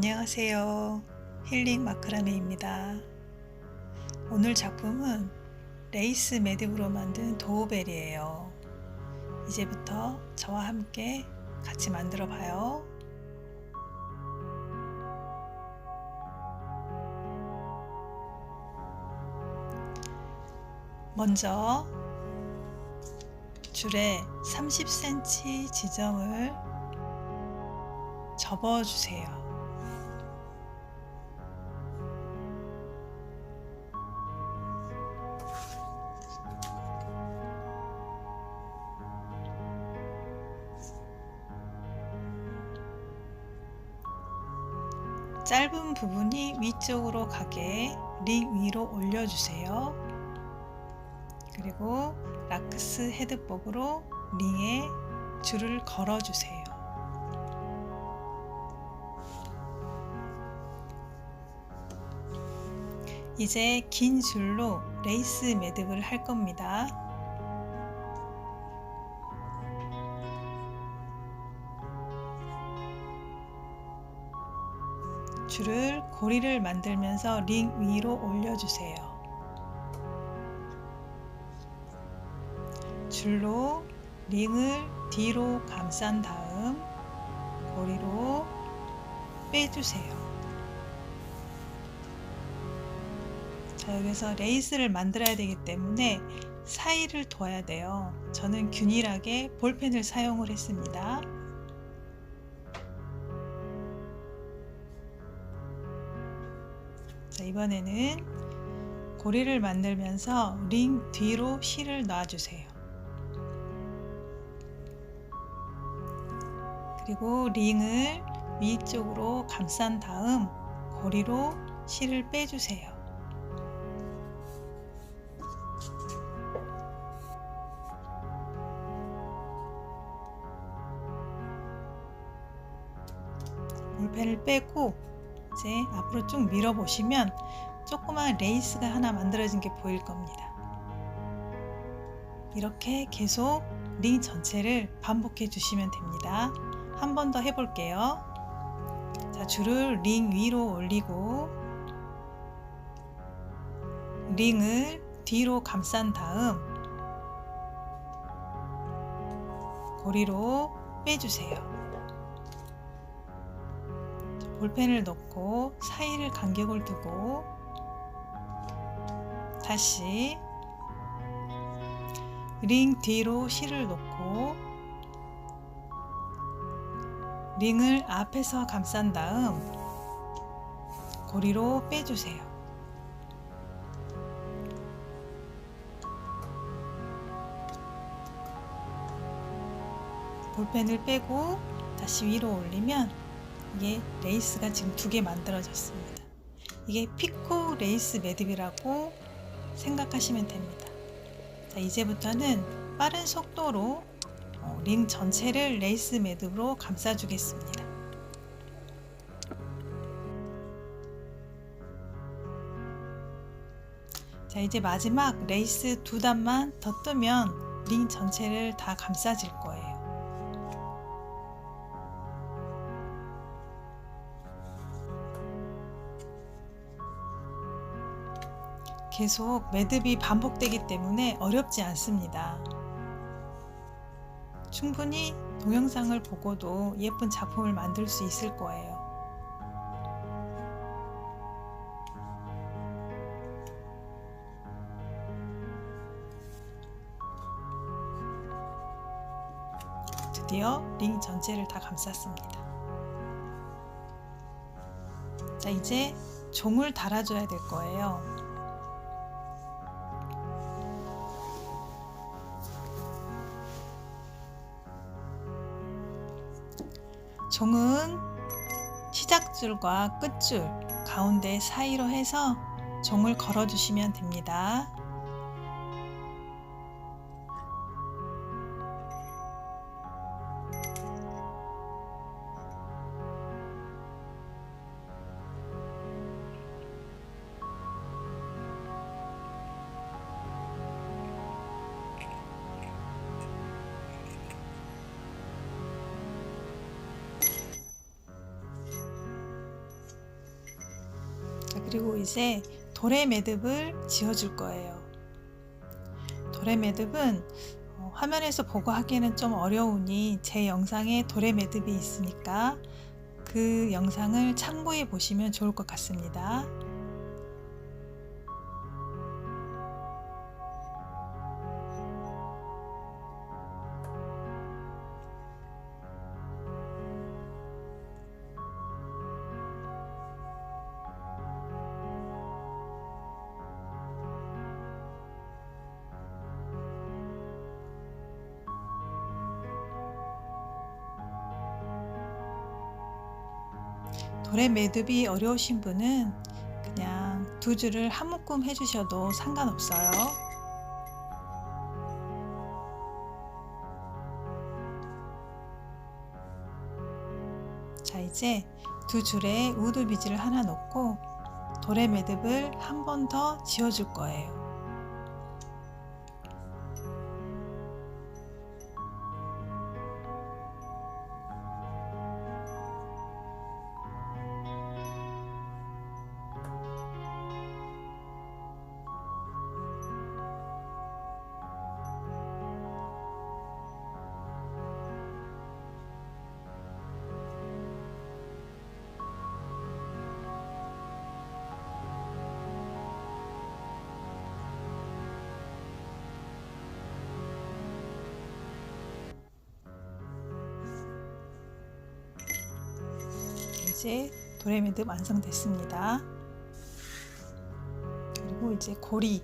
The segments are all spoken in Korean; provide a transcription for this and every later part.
안녕하세요. 힐링 마크라메입니다. 오늘 작품은 레이스 매듭으로 만든 도우벨이에요. 이제부터 저와 함께 같이 만들어 봐요. 먼저 줄에 30cm 지점을 접어주세요. 짧은 부분이 위쪽으로 가게 링 위로 올려주세요. 그리고 라크스 헤드법으로 링에 줄을 걸어주세요. 이제 긴 줄로 레이스 매듭을 할 겁니다. 줄을 고리를 만들면서 링 위로 올려주세요. 줄로 링을 뒤로 감싼 다음 고리로 빼주세요. 자, 여기서 레이스를 만들어야 되기 때문에 사이를 둬야 돼요. 저는 균일하게 볼펜을 사용을 했습니다. 자, 이번에는 고리를 만들면서 링 뒤로 실을 놔주세요. 그리고 링을 위쪽으로 감싼 다음 고리로 실을 빼주세요. 볼펜을 빼고 이제 앞으로 쭉 밀어보시면 조그만 레이스가 하나 만들어진 게 보일 겁니다. 이렇게 계속 링 전체를 반복해 주시면 됩니다. 한 번 더 해볼게요. 자, 줄을 링 위로 올리고 링을 뒤로 감싼 다음 고리로 빼주세요. 볼펜을 넣고 사이를 간격을 두고 다시 링 뒤로 실을 놓고 링을 앞에서 감싼 다음 고리로 빼주세요. 볼펜을 빼고 다시 위로 올리면 이게 레이스가 지금 두 개 만들어졌습니다. 이게 피코 레이스 매듭이라고 생각하시면 됩니다. 자, 이제부터는 빠른 속도로 어, 링 전체를 레이스 매듭으로 감싸주겠습니다. 자, 이제 마지막 레이스 두 단만 더 뜨면 링 전체를 다 감싸질 거예요. 계속 매듭이 반복되기 때문에 어렵지 않습니다. 충분히 동영상을 보고도 예쁜 작품을 만들 수 있을 거예요. 드디어 링 전체를 다 감쌌습니다. 자, 이제 종을 달아줘야 될 거예요. 종은 시작줄과 끝줄 가운데 사이로 해서 종을 걸어주시면 됩니다. 그리고 이제 도래 매듭을 지어줄 거예요. 도래 매듭은 어, 화면에서 보고 하기에는 좀 어려우니 제 영상에 도래 매듭이 있으니까 그 영상을 참고해 보시면 좋을 것 같습니다. 도래 매듭이 어려우신 분은 그냥 두 줄을 한 묶음 해주셔도 상관없어요. 자, 이제 두 줄에 우드 비즈를 하나 놓고 도래 매듭을 한 번 더 지어줄 거예요. 이제 매듭 완성됐습니다. 그리고 이제 고리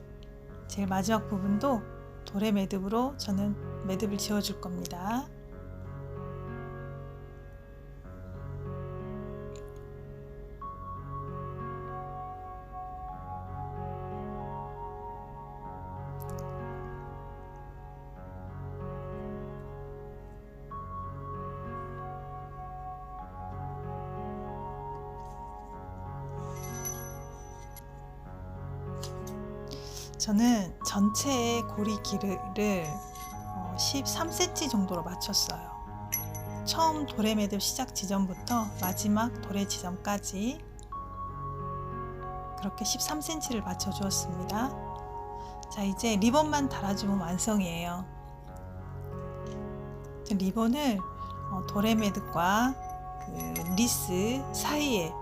제일 마지막 부분도 도래 매듭으로 저는 매듭을 지어줄 겁니다. 저는 전체의 고리 길이를 13cm 정도로 맞췄어요. 처음 도래 매듭 시작 지점부터 마지막 도래 지점까지 그렇게 13cm를 맞춰 주었습니다. 자, 이제 리본만 달아주면 완성이에요. 리본을 어, 도래 매듭과 그 리스 사이에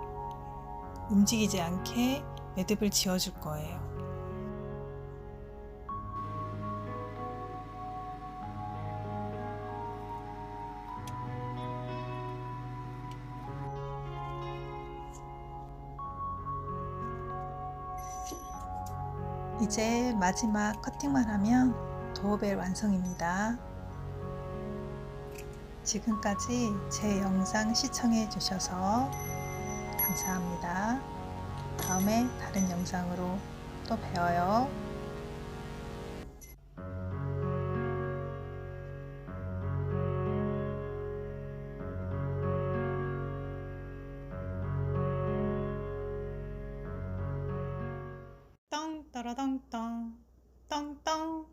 움직이지 않게 매듭을 지어줄 거예요. 이제 마지막 커팅만 하면 도어벨 완성입니다. 지금까지 제 영상 시청해 주셔서 감사합니다. 다음에 다른 영상으로 또 봬요. 따라땅땅 땅땅